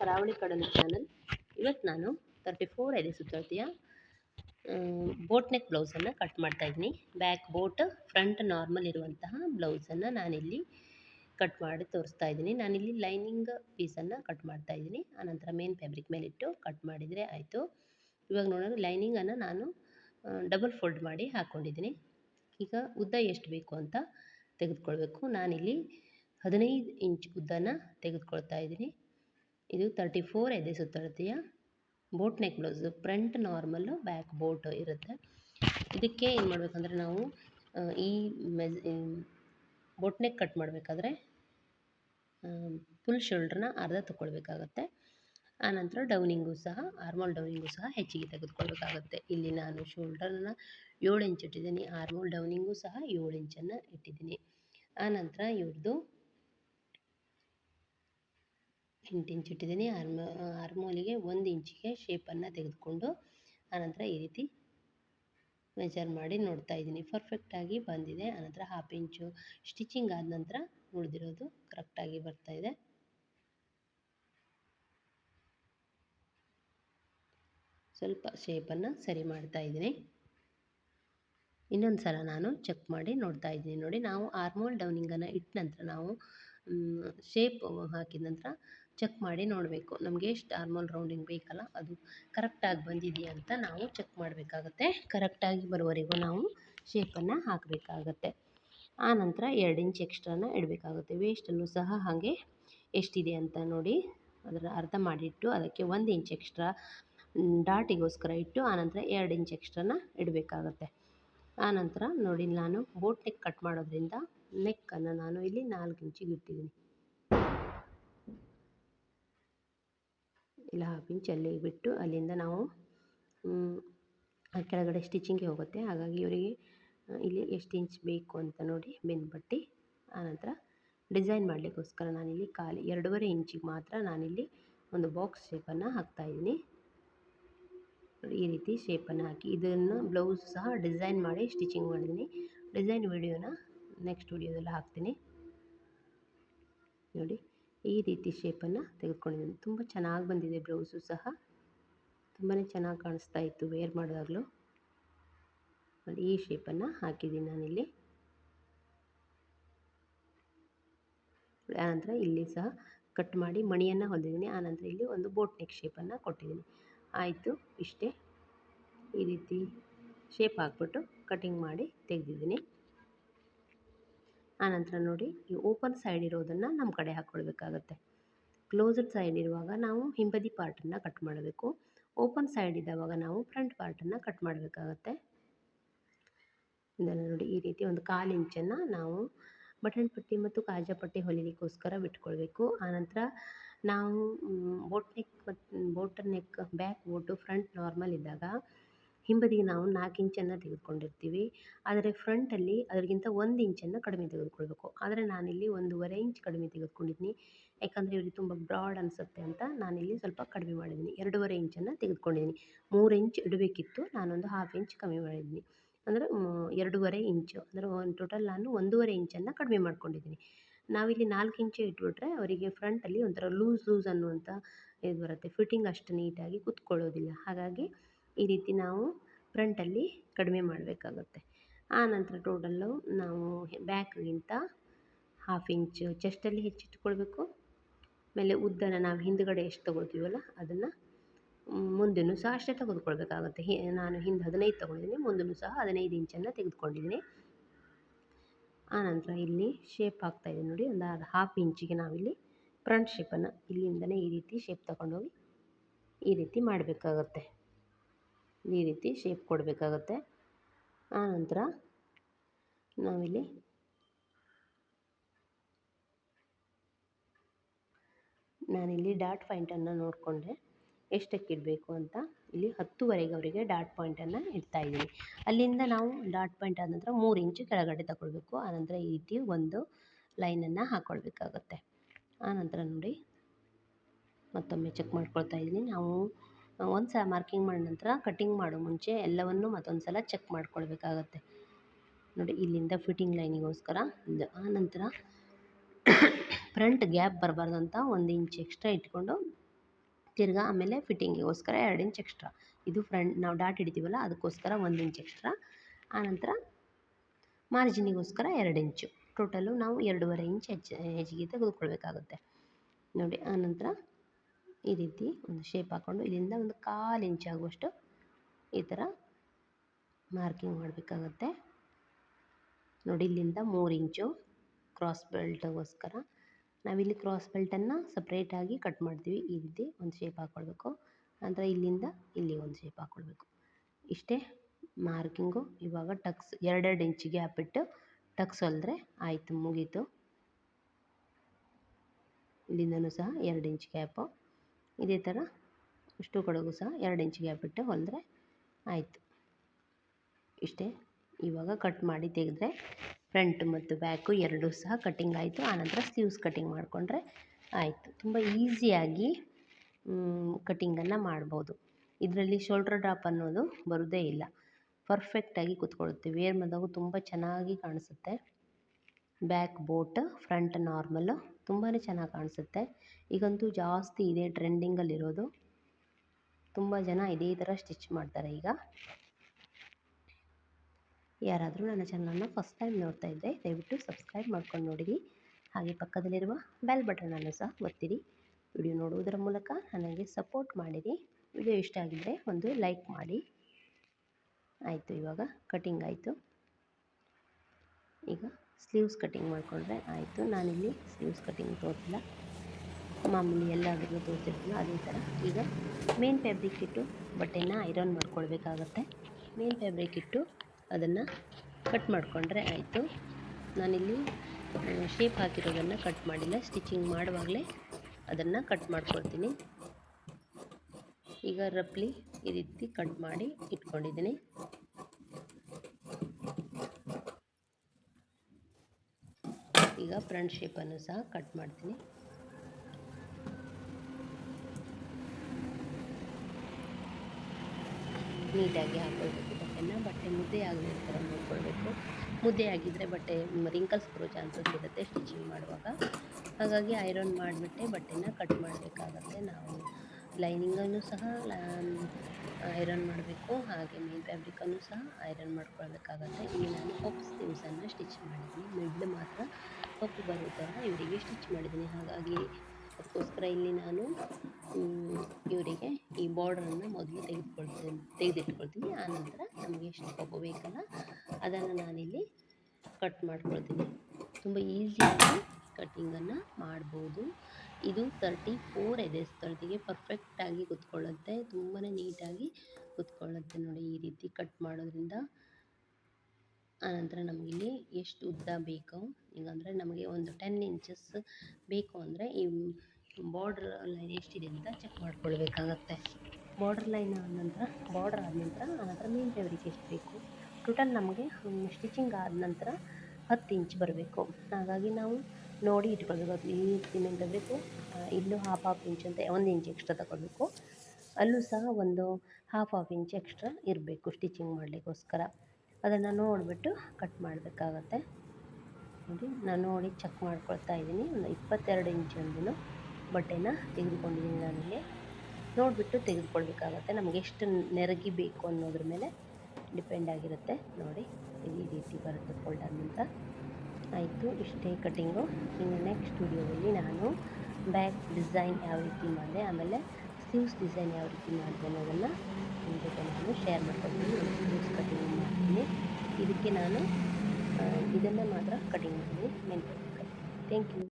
ಕರಾವಳಿ ಕಡಲು ಚಾನಲ್ ಇವತ್ತು ನಾನು ತರ್ಟಿ ಫೋರ್ ಐದು ಸುತ್ತಳತೆಯ ಬೋಟ್ ನೆಕ್ ಬ್ಲೌಸನ್ನು ಕಟ್ ಮಾಡ್ತಾ ಇದ್ದೀನಿ. ಬ್ಯಾಕ್ ಬೋಟ್ ಫ್ರಂಟ್ ನಾರ್ಮಲ್ ಇರುವಂತಹ ಬ್ಲೌಸನ್ನು ನಾನಿಲ್ಲಿ ಕಟ್ ಮಾಡಿ ತೋರಿಸ್ತಾ ಇದ್ದೀನಿ. ನಾನಿಲ್ಲಿ ಲೈನಿಂಗ್ ಪೀಸನ್ನು ಕಟ್ ಮಾಡ್ತಾ ಇದ್ದೀನಿ. ಆನಂತರ ಮೇನ್ ಫ್ಯಾಬ್ರಿಕ್ ಮೇಲಿಟ್ಟು ಕಟ್ ಮಾಡಿದರೆ ಆಯಿತು. ಇವಾಗ ನೋಡೋಣ ಲೈನಿಂಗನ್ನು ನಾನು ಡಬಲ್ ಫೋಲ್ಡ್ ಮಾಡಿ ಹಾಕ್ಕೊಂಡಿದ್ದೀನಿ ಈಗ ಉದ್ದ ಎಷ್ಟು ಬೇಕು ಅಂತ ತೆಗೆದುಕೊಳ್ಬೇಕು. ನಾನಿಲ್ಲಿ ಹದಿನೈದು ಇಂಚ್ ಉದ್ದನ ತೆಗೆದುಕೊಳ್ತಾ ಇದ್ದೀನಿ. ಇದು ತರ್ಟಿ ಫೋರ್ ಇದೆ ಸುತ್ತಳತೆಯ. Boat neck blouse front normal back boat ಇರುತ್ತೆ. ಇದಕ್ಕೆ ಏನು ಮಾಡಬೇಕಂದ್ರೆ ನಾವು ಈ ಮೆಜ್ ಬೋಟ್ ನೆಕ್ ಕಟ್ ಮಾಡಬೇಕಾದ್ರೆ ಫುಲ್ ಶೋಲ್ಡ್ರನ್ನ ಅರ್ಧ ತಗೊಳ್ಬೇಕಾಗತ್ತೆ ಆನಂತರ ಡೌನಿಂಗು ಸಹ ಆರ್ಮೋಲ್ ಡೌನಿಂಗು ಸಹ ಹೆಚ್ಚಿಗೆ ತೆಗೆದುಕೊಳ್ಬೇಕಾಗುತ್ತೆ. ಇಲ್ಲಿ ನಾನು ಶೋಲ್ಡರನ್ನ ಏಳು ಇಂಚ್ ಇಟ್ಟಿದ್ದೀನಿ ಆರ್ಮೋಲ್ ಡೌನಿಂಗು ಸಹ ಏಳು ಇಂಚನ್ನು ಇಟ್ಟಿದ್ದೀನಿ. ಆನಂತರ ಇವ್ರದ್ದು ಎಂಟು ಇಂಚ್ ಇಟ್ಟಿದ್ದೀನಿ ಆರ್ಮ ಆರ್ಮೋಲಿಗೆ ಒಂದು ಇಂಚಿಗೆ ಶೇಪನ್ನು ತೆಗೆದುಕೊಂಡು ಆನಂತರ ಈ ರೀತಿ ಮೆಜರ್ ಮಾಡಿ ನೋಡ್ತಾ ಇದ್ದೀನಿ. ಪರ್ಫೆಕ್ಟಾಗಿ ಬಂದಿದೆ. ಆನಂತರ ಹಾಫ್ ಇಂಚು ಸ್ಟಿಚಿಂಗ್ ಆದ ನಂತರ ಉಳಿದಿರೋದು ಕರೆಕ್ಟಾಗಿ ಬರ್ತಾ ಇದೆ. ಸ್ವಲ್ಪ ಶೇಪನ್ನು ಸರಿ ಮಾಡ್ತಾ ಇದ್ದೀನಿ. ಇನ್ನೊಂದು ಸಲ ನಾನು ಚೆಕ್ ಮಾಡಿ ನೋಡ್ತಾ ಇದ್ದೀನಿ. ನೋಡಿ, ನಾವು ಆರ್ಮೋಲ್ ಡೌನಿಂಗನ್ನು ಇಟ್ಟ ನಂತರ ನಾವು ಶೇಪ್ ಹಾಕಿದ ನಂತರ ಚೆಕ್ ಮಾಡಿ ನೋಡಬೇಕು. ನಮಗೆ ಎಷ್ಟು ನಾರ್ಮಲ್ ರೌಂಡಿಂಗ್ ಬೇಕಲ್ಲ, ಅದು ಕರೆಕ್ಟಾಗಿ ಬಂದಿದೆಯಾ ಅಂತ ನಾವು ಚೆಕ್ ಮಾಡಬೇಕಾಗತ್ತೆ. ಕರೆಕ್ಟಾಗಿ ಬರುವವರೆಗೂ ನಾವು ಶೇಪನ್ನು ಹಾಕಬೇಕಾಗತ್ತೆ. ಆನಂತರ ಎರಡು ಇಂಚ್ ಎಕ್ಸ್ಟ್ರಾನ ಇಡಬೇಕಾಗುತ್ತೆ. ವೇಸ್ಟನ್ನು ಸಹ ಹಾಗೆ ಎಷ್ಟಿದೆ ಅಂತ ನೋಡಿ ಅದರ ಅರ್ಧ ಮಾಡಿಟ್ಟು ಅದಕ್ಕೆ ಒಂದು ಇಂಚ್ ಎಕ್ಸ್ಟ್ರಾ ಡಾಟಿಗೋಸ್ಕರ ಇಟ್ಟು ಆನಂತರ ಎರಡು ಇಂಚ್ ಎಕ್ಸ್ಟ್ರಾನ ಇಡಬೇಕಾಗತ್ತೆ. ಆನಂತರ ನೋಡಿ ನಾನು ಬೋಟ್ ಕಟ್ ಮಾಡೋದ್ರಿಂದ ನೆಕ್ಕನ್ನು ನಾನು ಇಲ್ಲಿ ನಾಲ್ಕು ಇಂಚಿಗೆ ಇಟ್ಟಿದ್ದೀನಿ. ಇಲ್ಲ ಹಾಫ್ ಇಂಚ್ ಅಲ್ಲಿ ಬಿಟ್ಟು ಅಲ್ಲಿಂದ ನಾವು ಕೆಳಗಡೆ ಸ್ಟಿಚಿಂಗ್ಗೆ ಹೋಗುತ್ತೆ. ಹಾಗಾಗಿ ಇವರಿಗೆ ಇಲ್ಲಿ ಎಷ್ಟು ಇಂಚ್ ಬೇಕು ಅಂತ ನೋಡಿ ಬೆನ್ನು ಬಟ್ಟಿ ಆನಂತರ ಡಿಸೈನ್ ಮಾಡಲಿಕ್ಕೋಸ್ಕರ ನಾನಿಲ್ಲಿ ಖಾಲಿ ಎರಡೂವರೆ ಇಂಚಿಗೆ ಮಾತ್ರ ನಾನಿಲ್ಲಿ ಒಂದು ಬಾಕ್ಸ್ ಶೇಪನ್ನು ಹಾಕ್ತಾಯಿದ್ದೀನಿ ಈ ರೀತಿ ಶೇಪನ್ನು ಹಾಕಿ ಇದನ್ನು ಬ್ಲೌಸ್ ಸಹ ಡಿಸೈನ್ ಮಾಡಿ ಸ್ಟಿಚಿಂಗ್ ಮಾಡಿದ್ದೀನಿ. ಡಿಸೈನ್ ವಿಡಿಯೋನ ನೆಕ್ಸ್ಟ್ ವಿಡಿಯೋದಲ್ಲಿ ಹಾಕ್ತೀನಿ. ನೋಡಿ, ಈ ರೀತಿ ಶೇಪನ್ನು ತೆಗೆದುಕೊಂಡಿದ್ದೀನಿ. ತುಂಬ ಚೆನ್ನಾಗಿ ಬಂದಿದೆ ಬ್ಲೌಸು ಸಹ. ತುಂಬಾ ಚೆನ್ನಾಗಿ ಕಾಣಿಸ್ತಾ ಇತ್ತು ವೇರ್ ಮಾಡಿದಾಗಲೂ ನೋಡಿ, ಈ ಶೇಪನ್ನು ಹಾಕಿದ್ದೀನಿ ನಾನಿಲ್ಲಿ. ಆನಂತರ ಇಲ್ಲಿ ಸಹ ಕಟ್ ಮಾಡಿ ಮಣಿಯನ್ನು ಹೊಂದಿದ್ದೀನಿ ಆನಂತರ ಇಲ್ಲಿ ಒಂದು ಬೋಟ್ ನೆಕ್ ಶೇಪನ್ನು ಕೊಟ್ಟಿದ್ದೀನಿ. ಆಯಿತು, ಇಷ್ಟೇ. ಈ ರೀತಿ ಶೇಪ್ ಹಾಕ್ಬಿಟ್ಟು ಕಟಿಂಗ್ ಮಾಡಿ ತೆಗೆದಿದ್ದೀನಿ. ಆನಂತರ ನೋಡಿ ಈ ಓಪನ್ ಸೈಡ್ ಇರೋದನ್ನು ನಮ್ಮ ಕಡೆ ಹಾಕ್ಕೊಳ್ಬೇಕಾಗತ್ತೆ ಕ್ಲೋಸ್ಡ್ ಸೈಡ್ ಇರುವಾಗ ನಾವು ಹಿಂಬದಿ ಪಾರ್ಟನ್ನು ಕಟ್ ಮಾಡಬೇಕು. ಓಪನ್ ಸೈಡ್ ಇದ್ದಾವಾಗ ನಾವು ಫ್ರಂಟ್ ಪಾರ್ಟನ್ನು ಕಟ್ ಮಾಡಬೇಕಾಗತ್ತೆ. ಇದನ್ನು ನೋಡಿ ಈ ರೀತಿ ಒಂದು ಕಾಲು ಇಂಚನ್ನು ನಾವು ಬಟನ್ ಪಟ್ಟಿ ಮತ್ತು ಕಾಜ ಪಟ್ಟಿ ಹೊಲಿಲಿಕ್ಕೋಸ್ಕರ ಬಿಟ್ಕೊಳ್ಬೇಕು. ಆನಂತರ ನಾವು ಬೋಟ್ ನೆಕ್ ಮತ್ತು boat neck, back boat front normal ಇದ್ದಾಗ ಹಿಂಬದಿಗೆ ನಾವು ನಾಲ್ಕು ಇಂಚನ್ನು ತೆಗೆದುಕೊಂಡಿರ್ತೀವಿ. ಆದರೆ ಫ್ರಂಟಲ್ಲಿ ಅದರಿಗಿಂತ ಒಂದು ಇಂಚನ್ನು ಕಡಿಮೆ ತೆಗೆದುಕೊಳ್ಬೇಕು. ಆದರೆ ನಾನಿಲ್ಲಿ ಒಂದೂವರೆ ಇಂಚ್ ಕಡಿಮೆ ತೆಗೆದುಕೊಂಡಿದ್ದೀನಿ. ಯಾಕಂದರೆ ಇವರಿಗೆ ತುಂಬ ಬ್ರಾಡ್ ಅನಿಸುತ್ತೆ ಅಂತ ನಾನಿಲ್ಲಿ ಸ್ವಲ್ಪ ಕಡಿಮೆ ಮಾಡಿದ್ದೀನಿ. ಎರಡೂವರೆ ಇಂಚನ್ನು ತೆಗೆದುಕೊಂಡಿದ್ದೀನಿ. ಮೂರು ಇಂಚ್ ಇಡಬೇಕಿತ್ತು. ನಾನೊಂದು ಹಾಫ್ ಇಂಚ್ ಕಮ್ಮಿ ಮಾಡಿದ್ದೀನಿ. ಅಂದರೆ ಎರಡೂವರೆ ಇಂಚು. ಅಂದರೆ ಒಂದು ಟೋಟಲ್ ನಾನು ಒಂದೂವರೆ ಇಂಚನ್ನು ಕಡಿಮೆ ಮಾಡ್ಕೊಂಡಿದ್ದೀನಿ. ನಾವಿಲ್ಲಿ ನಾಲ್ಕು ಇಂಚೆ ಇಟ್ಬಿಟ್ರೆ ಅವರಿಗೆ ಫ್ರಂಟಲ್ಲಿ ಒಂಥರ ಲೂಸ್ ಲೂಸ್ ಅನ್ನುವಂಥ ಇದು ಬರುತ್ತೆ. ಫಿಟ್ಟಿಂಗ್ ಅಷ್ಟು ನೀಟಾಗಿ ಕೂತ್ಕೊಳ್ಳೋದಿಲ್ಲ. ಹಾಗಾಗಿ ಈ ರೀತಿ ನಾವು ಫ್ರಂಟಲ್ಲಿ ಕಡಿಮೆ ಮಾಡಬೇಕಾಗುತ್ತೆ. ಆನಂತರ ಟೋಟಲ್ಲು ನಾವು ಬ್ಯಾಕ್ಗಿಂತ ಹಾಫ್ ಇಂಚು ಚೆಸ್ಟಲ್ಲಿ ಹೆಚ್ಚಿಟ್ಕೊಳ್ಬೇಕು ಆಮೇಲೆ ಉದ್ದನ ನಾವು ಹಿಂದುಗಡೆ ಎಷ್ಟು ತೊಗೊಳ್ತೀವಲ್ಲ ಅದನ್ನು ಮುಂದೆನೂ ಸಹ ಅಷ್ಟೇ ತೆಗೆದುಕೊಳ್ಬೇಕಾಗುತ್ತೆ. ನಾನು ಹಿಂದೆ ಹದಿನೈದು ತೊಗೊಂಡಿದ್ದೀನಿ ಮುಂದೂ ಸಹ ಹದಿನೈದು ಇಂಚನ್ನು ತೆಗೆದುಕೊಂಡಿದ್ದೀನಿ. ಆನಂತರ ಇಲ್ಲಿ ಶೇಪ್ ಹಾಕ್ತಾಯಿದ್ದೀನಿ ನೋಡಿ ಒಂದು ಹಾಫ್ ಇಂಚಿಗೆ ನಾವಿಲ್ಲಿ ಫ್ರಂಟ್ ಶೇಪನ್ನು ಇಲ್ಲಿಂದಲೇ ಈ ರೀತಿ ಶೇಪ್ ತಗೊಂಡೋಗಿ ಈ ರೀತಿ ಮಾಡಬೇಕಾಗತ್ತೆ. ಈ ರೀತಿ ಶೇಪ್ ಕೊಡಬೇಕಾಗುತ್ತೆ. ಆನಂತರ ನಾವಿಲ್ಲಿ ನಾನಿಲ್ಲಿ ಡಾಟ್ ಪಾಯಿಂಟನ್ನು ನೋಡಿಕೊಂಡೆ. ಎಷ್ಟಕ್ಕೆ ಇಡಬೇಕು ಅಂತ ಇಲ್ಲಿ ಹತ್ತುವರೆಗೆ ಅವರಿಗೆ ಡಾಟ್ ಪಾಯಿಂಟನ್ನು ಇಡ್ತಾ ಇದ್ದೀನಿ. ಅಲ್ಲಿಂದ ನಾವು ಡಾಟ್ ಪಾಯಿಂಟ್ ಆದ ನಂತರ ಮೂರು ಇಂಚು ಕೆಳಗಡೆ ತಗೊಳ್ಬೇಕು. ಆನಂತರ ಈ ರೀತಿ ಒಂದು ಲೈನನ್ನು ಹಾಕ್ಕೊಳ್ಬೇಕಾಗತ್ತೆ ಆನಂತರ ನೋಡಿ ಮತ್ತೊಮ್ಮೆ ಚೆಕ್ ಮಾಡ್ಕೊಳ್ತಾ ಇದ್ದೀನಿ. ನಾವು ಒಂದು ಸಲ ಮಾರ್ಕಿಂಗ್ ಮಾಡಿದ ನಂತರ ಕಟ್ಟಿಂಗ್ ಮಾಡೋ ಮುಂಚೆ ಎಲ್ಲವನ್ನು ಮತ್ತೊಂದು ಸಲ ಚೆಕ್ ಮಾಡ್ಕೊಳ್ಬೇಕಾಗುತ್ತೆ. ನೋಡಿ, ಇಲ್ಲಿಂದ ಫಿಟ್ಟಿಂಗ್ ಲೈನಿಗೋಸ್ಕರ ಇದು ಆನಂತರ ಫ್ರಂಟ್ ಗ್ಯಾಪ್ ಬರಬಾರ್ದು ಅಂತ ಒಂದು ಇಂಚ್ ಎಕ್ಸ್ಟ್ರಾ ಇಟ್ಕೊಂಡು ತಿರ್ಗಾ ಆಮೇಲೆ ಫಿಟ್ಟಿಂಗಿಗೋಸ್ಕರ ಎರಡು ಇಂಚ್ ಎಕ್ಸ್ಟ್ರಾ ಇದು ಫ್ರಂಟ್ ನಾವು ಡಾಟ್ ಹಿಡಿತೀವಲ್ಲ, ಅದಕ್ಕೋಸ್ಕರ ಒಂದು ಇಂಚ್ ಎಕ್ಸ್ಟ್ರಾ ಆನಂತರ ಮಾರ್ಜಿನಿಗೋಸ್ಕರ ಎರಡು ಇಂಚು ಟೋಟಲು ನಾವು ಎರಡೂವರೆ ಇಂಚ್ ಹೆಚ್ಚು ಹೆಚ್ಚಿಗೆ ತೆಗೆದುಕೊಳ್ಬೇಕಾಗುತ್ತೆ. ನೋಡಿ ಆನಂತರ ಈ ರೀತಿ ಒಂದು ಶೇಪ್ ಹಾಕ್ಕೊಂಡು ಇಲ್ಲಿಂದ ಒಂದು ಕಾಲು ಇಂಚ್ ಆಗುವಷ್ಟು ಈ ಥರ ಮಾರ್ಕಿಂಗ್ ಮಾಡಬೇಕಾಗತ್ತೆ. ನೋಡಿ, ಇಲ್ಲಿಂದ ಮೂರು ಇಂಚು ಕ್ರಾಸ್ ಬೆಲ್ಟ್ಗೋಸ್ಕರ ನಾವಿಲ್ಲಿ ಕ್ರಾಸ್ ಬೆಲ್ಟನ್ನು ಸಪ್ರೇಟಾಗಿ ಕಟ್ ಮಾಡ್ತೀವಿ. ಈ ರೀತಿ ಒಂದು ಶೇಪ್ ಹಾಕ್ಕೊಳ್ಬೇಕು ನಂತರ ಇಲ್ಲಿಂದ ಇಲ್ಲಿ ಒಂದು ಶೇಪ್ ಹಾಕ್ಕೊಳ್ಬೇಕು ಇಷ್ಟೇ ಮಾರ್ಕಿಂಗು ಇವಾಗ ಟಕ್ಸ್ ಎರಡೆರಡು ಇಂಚಿಗೆ ಹಾಕ್ಬಿಟ್ಟು ಟಕ್ಸ್ ಹೊಲಿದ್ರೆ ಆಯಿತು, ಮುಗೀತು. ಇಲ್ಲಿಂದನೂ ಸಹ ಎರಡು ಇಂಚ್ ಗ್ಯಾಪು ಇದೇ ಥರ ಇಷ್ಟು ಕಡೆಗೂ ಸಹ ಎರಡು ಇಂಚ್ ಗ್ಯಾಪ್ ಇಟ್ಟು ಹೊಲಿದ್ರೆ ಆಯಿತು. ಇಷ್ಟೇ. ಇವಾಗ ಕಟ್ ಮಾಡಿ ತೆಗೆದ್ರೆ ಫ್ರಂಟ್ ಮತ್ತು ಬ್ಯಾಕು ಎರಡೂ ಸಹ ಕಟ್ಟಿಂಗ್ ಆಯಿತು. ಆನಂತರ ಸ್ಲೀವ್ಸ್ ಕಟ್ಟಿಂಗ್ ಮಾಡಿಕೊಂಡ್ರೆ ಆಯಿತು. ತುಂಬ ಈಸಿಯಾಗಿ ಕಟ್ಟಿಂಗನ್ನು ಮಾಡ್ಬೋದು. ಇದರಲ್ಲಿ ಶೋಲ್ಡ್ರ್ ಡ್ರಾಪ್ ಅನ್ನೋದು ಬರೋದೇ ಇಲ್ಲ. ಪರ್ಫೆಕ್ಟಾಗಿ ಕೂತ್ಕೊಳ್ಳುತ್ತೆ ವೇರ್ ಮಾಡಿದಾಗೂ ತುಂಬ ಚೆನ್ನಾಗಿ ಕಾಣಿಸುತ್ತೆ. ಬ್ಯಾಕ್ ಬೋಟ್ ಫ್ರಂಟ್ ನಾರ್ಮಲ್ಲು ತುಂಬಾ ಚೆನ್ನಾಗಿ ಕಾಣಿಸುತ್ತೆ. ಈಗಂತೂ ಜಾಸ್ತಿ ಇದೆ ಟ್ರೆಂಡಿಂಗಲ್ಲಿರೋದು ತುಂಬ ಜನ ಇದೇ ಥರ ಸ್ಟಿಚ್ ಮಾಡ್ತಾರೆ ಈಗ. ಯಾರಾದರೂ ನನ್ನ ಚಾನಲನ್ನು ಫಸ್ಟ್ ಟೈಮ್ ನೋಡ್ತಾ ಇದ್ದರೆ ದಯವಿಟ್ಟು ಸಬ್ಸ್ಕ್ರೈಬ್ ಮಾಡ್ಕೊಂಡು ನೋಡಿರಿ. ಹಾಗೆ ಪಕ್ಕದಲ್ಲಿರುವ ಬೆಲ್ ಬಟನನ್ನು ಸಹ ಒತ್ತಿರಿ. ವಿಡಿಯೋ ನೋಡುವುದರ ಮೂಲಕ ನನಗೆ ಸಪೋರ್ಟ್ ಮಾಡಿರಿ. ವಿಡಿಯೋ ಇಷ್ಟ ಆಗಿದ್ದರೆ ಒಂದು ಲೈಕ್ ಮಾಡಿ. ಆಯಿತು ಇವಾಗ ಕಟಿಂಗ್ ಆಯಿತು. ಈಗ ಸ್ಲೀವ್ಸ್ ಕಟಿಂಗ್ ಮಾಡಿಕೊಂಡ್ರೆ ಆಯಿತು. ನಾನಿಲ್ಲಿ ಸ್ಲೀವ್ಸ್ ಕಟಿಂಗ್ ತೋರಿಸಿಲ್ಲ. ಮಾಮೂಲಿ ಎಲ್ಲಾದ್ರೂ ತೋರಿಸಿರ್ತೀನೋ ಅದೇ ಥರ. ಈಗ ಮೇನ್ ಫ್ಯಾಬ್ರಿಕ್ ಇಟ್ಟು ಬಟ್ಟೆನ ಐರನ್ ಮಾಡ್ಕೊಳ್ಬೇಕಾಗತ್ತೆ. ಮೇನ್ ಫ್ಯಾಬ್ರಿಕ್ ಇಟ್ಟು ಅದನ್ನು ಕಟ್ ಮಾಡಿಕೊಂಡ್ರೆ ಆಯಿತು. ನಾನಿಲ್ಲಿ ಶೇಪ್ ಹಾಕಿರೋದನ್ನು ಕಟ್ ಮಾಡಿಲ್ಲ. ಸ್ಟಿಚಿಂಗ್ ಮಾಡುವಾಗಲೇ ಅದನ್ನು ಕಟ್ ಮಾಡ್ಕೊಳ್ತೀನಿ. ಈಗ ರಫ್ಲಿ ಈ ರೀತಿ ಕಟ್ ಮಾಡಿ ಇಟ್ಕೊಂಡಿದ್ದೀನಿ. ಈಗ ಫ್ರಂಟ್ ಶೇಪನ್ನು ಸಹ ಕಟ್ ಮಾಡ್ತೀನಿ. ನೀಟಾಗಿ ಹಾಕ್ಕೊಳ್ಬೇಕು ಬಟ್ಟೆನ. ಬಟ್ಟೆ ಮುದ್ದೆ ಆಗದೆ ಥರ ನೋಡ್ಕೊಳ್ಬೇಕು ಮುದ್ದೆ ಆಗಿದ್ದರೆ ಬಟ್ಟೆ ರಿಂಕಲ್ಸ್ ಬರೋ ಚಾನ್ಸಸ್ ಇರುತ್ತೆ ಸ್ಟಿಚಿಂಗ್ ಮಾಡುವಾಗ. ಹಾಗಾಗಿ ಐರನ್ ಮಾಡಿಬಿಟ್ಟೆ ಬಟ್ಟೆನ ಕಟ್ ಮಾಡಬೇಕಾಗತ್ತೆ ನಾವು. ಲೈನಿಂಗನ್ನು ಸಹ ಐರನ್ ಮಾಡಬೇಕು. ಹಾಗೆ ಮೇನ್ ಫ್ಯಾಬ್ರಿಕನ್ನು ಸಹ ಐರನ್ ಮಾಡ್ಕೊಳ್ಬೇಕಾಗತ್ತೆ. ಇಲ್ಲಿ ನಾನು ಪಪ್ ಸ್ಲೀವ್ಸನ್ನು ಸ್ಟಿಚ್ ಮಾಡಿದ್ದೀನಿ. ಮಿಡ್ಲ್ ಮಾತ್ರ ಪಪ್ಪು ಬರೋ ಥರ ಇವರಿಗೆ ಸ್ಟಿಚ್ ಮಾಡಿದ್ದೀನಿ. ಹಾಗಾಗಿ ಅದಕ್ಕೋಸ್ಕರ ಇಲ್ಲಿ ನಾನು ಇವರಿಗೆ ಈ ಬಾರ್ಡ್ರನ್ನು ಮೊದಲು ತೆಗೆದುಕೊಳ್ತೀನಿ, ತೆಗೆದಿಟ್ಕೊಳ್ತೀನಿ. ಆನಂತರ ನಮಗೆ ಎಷ್ಟು ಪಪ್ಪು ಬೇಕಲ್ಲ, ಅದನ್ನು ನಾನಿಲ್ಲಿ ಕಟ್ ಮಾಡ್ಕೊಳ್ತೀನಿ. ತುಂಬ ಈಸಿಯಾಗಿ ಕಟ್ಟಿಂಗನ್ನು ಮಾಡ್ಬೋದು. ಇದು ತರ್ಟಿ ಫೋರ್ ಇದೆ ತರ್ಟಿಗೆ ಪರ್ಫೆಕ್ಟಾಗಿ ಕುತ್ಕೊಳ್ಳುತ್ತೆ. ತುಂಬಾ ನೀಟಾಗಿ ಕುತ್ಕೊಳ್ಳುತ್ತೆ ನೋಡಿ ಈ ರೀತಿ ಕಟ್ ಮಾಡೋದ್ರಿಂದ. ಆನಂತರ ನಮಗಿಲ್ಲಿ ಎಷ್ಟು ಉದ್ದ ಬೇಕು. ಈಗಂದರೆ ನಮಗೆ ಒಂದು ಟೆನ್ ಇಂಚಸ್ ಬೇಕು ಅಂದರೆ ಈ ಬಾರ್ಡ್ರ್ ಲೈನ್ ಎಷ್ಟಿದೆ ಅಂತ ಚೆಕ್ ಮಾಡ್ಕೊಳ್ಬೇಕಾಗತ್ತೆ. ಬಾರ್ಡ್ರ್ ಲೈನ್ ಆದ ನಂತರ ಬಾರ್ಡರ್ ಆದ ನಂತರ ಆನಂತರ ಮೇನ್ ಫ್ಯಾಬ್ರಿಕ್ ಎಷ್ಟು ಬೇಕು. ಟೋಟಲ್ ನಮಗೆ ಸ್ಟಿಚಿಂಗ್ ಆದ ನಂತರ ಹತ್ತು ಇಂಚ್ ಬರಬೇಕು. ಹಾಗಾಗಿ ನಾವು ನೋಡಿ ಇಟ್ಕೊಳ್ಬೇಕು ಈ ಸಿಮೆಂಟ್ ಬೇಕು ಇಲ್ಲೂ ಹಾಫ್ ಹಾಫ್ ಇಂಚ್ ಅಂತ ಒಂದು ಇಂಚ್ ಎಕ್ಸ್ಟ್ರಾ ತಗೊಳ್ಬೇಕು ಅಲ್ಲೂ ಸಹ ಒಂದು ಹಾಫ್ ಹಾಫ್ ಇಂಚ್ ಎಕ್ಸ್ಟ್ರಾ ಇರಬೇಕು ಸ್ಟಿಚಿಂಗ್ ಮಾಡಲಿಕ್ಕೋಸ್ಕರ. ಅದನ್ನು ನೋಡಿಬಿಟ್ಟು ಕಟ್ ಮಾಡಬೇಕಾಗತ್ತೆ. ನೋಡಿ, ನಾನು ನೋಡಿ ಚೆಕ್ ಮಾಡ್ಕೊಳ್ತಾ ಇದ್ದೀನಿ. ಒಂದು ಇಪ್ಪತ್ತೆರಡು ಇಂಚೊಂದು ಬಟ್ಟೆನ ತೆಗೆದುಕೊಂಡಿದ್ದೀನಿ ನಾನಿಲ್ಲಿ. ನೋಡಿಬಿಟ್ಟು ತೆಗೆದುಕೊಳ್ಬೇಕಾಗತ್ತೆ. ನಮಗೆ ಎಷ್ಟು ನೆರಗಿ ಬೇಕು ಅನ್ನೋದ್ರ ಮೇಲೆ ಡಿಪೆಂಡ್ ಆಗಿರುತ್ತೆ. ನೋಡಿ ಈ ರೀತಿ ಬರುತ್ತೆ ಫೋಲ್ಡರ್ ನಂತರ ಆಯಿತು, ಇಷ್ಟೇ ಕಟ್ಟಿಂಗು ಇನ್ನು ನೆಕ್ಸ್ಟ್ ವಿಡಿಯೋದಲ್ಲಿ ನಾನು ಬ್ಯಾಕ್ ಡಿಸೈನ್ ಯಾವ ರೀತಿ ಮಾಡಿದೆ, ಆಮೇಲೆ ಸ್ಲೀವ್ಸ್ ಡಿಸೈನ್ ಯಾವ ರೀತಿ ಮಾಡಿದೆ ಅನ್ನೋದನ್ನು ನಿಮ್ಮ ಜೊತೆ ನಾನು ಶೇರ್ ಮಾಡ್ಕೊತೀನಿ. ಸ್ಲೀವ್ಸ್ ಕಟಿಂಗ್ ಮಾಡ್ತೀನಿ. ಇದಕ್ಕೆ ನಾನು ಇದನ್ನು ಮಾತ್ರ ಕಟಿಂಗ್ ಮಾಡ್ತೀನಿ. Men thank you